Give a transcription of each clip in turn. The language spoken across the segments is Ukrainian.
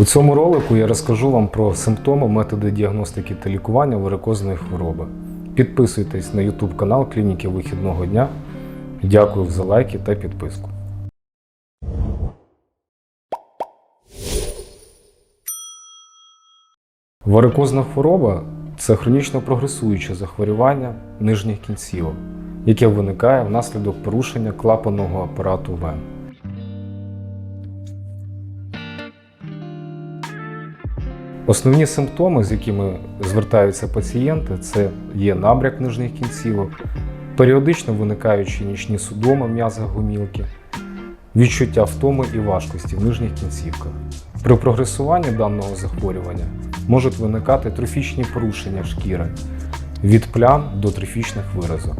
У цьому ролику я розкажу вам про симптоми, методи діагностики та лікування варикозної хвороби. Підписуйтесь на YouTube канал Клініки Вихідного дня. Дякую за лайки та підписку. Варикозна хвороба це хронічно прогресуюче захворювання нижніх кінцівок, яке виникає внаслідок порушення клапанного апарату вен. Основні симптоми, з якими звертаються пацієнти, це є набряк нижніх кінцівок, періодично виникаючі нічні судоми м'яза гомілки, відчуття втоми і важкості в нижніх кінцівках. При прогресуванні даного захворювання можуть виникати трофічні порушення шкіри від плям до трофічних виразок.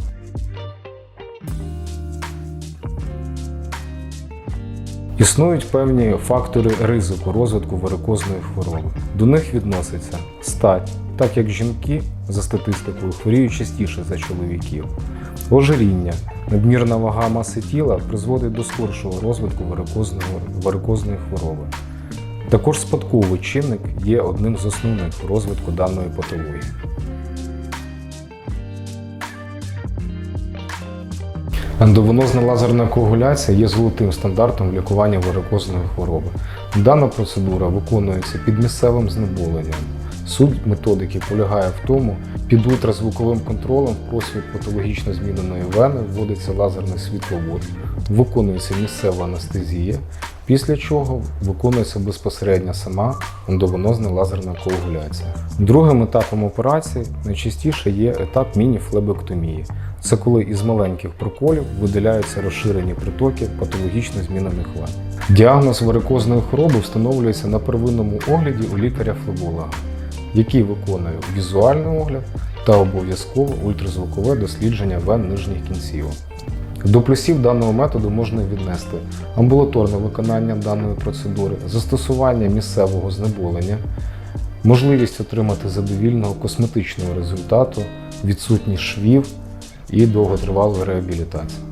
Існують певні фактори ризику розвитку варикозної хвороби. До них відноситься стать, так як жінки за статистикою хворіють частіше за чоловіків. Ожиріння, надмірна вага маси тіла призводить до скоршого розвитку варикозної, хвороби. Також спадковий чинник є одним з основних розвитку даної патології. Ендовенозна лазерна коагуляція є золотим стандартом лікування варикозної хвороби. Дана процедура виконується під місцевим знеболенням. Суть методики полягає в тому, під ультразвуковим контролем в просвіт патологічно зміненої вени вводиться лазерний світловод, виконується місцева анестезія, після чого виконується безпосередньо сама ендовенозна лазерна коагуляція. Другим етапом операції найчастіше є етап міні-флебектомії. Це коли із маленьких проколів видаляються розширені притоки патологічно змінених вен. Діагноз варикозної хвороби встановлюється на первинному огляді у лікаря-флеболога, який виконує візуальний огляд та обов'язково ультразвукове дослідження вен нижніх кінцівок. До плюсів даного методу можна віднести амбулаторне виконання даної процедури, застосування місцевого знеболення, можливість отримати задовільного косметичного результату, відсутність швів і довготривалої реабілітації.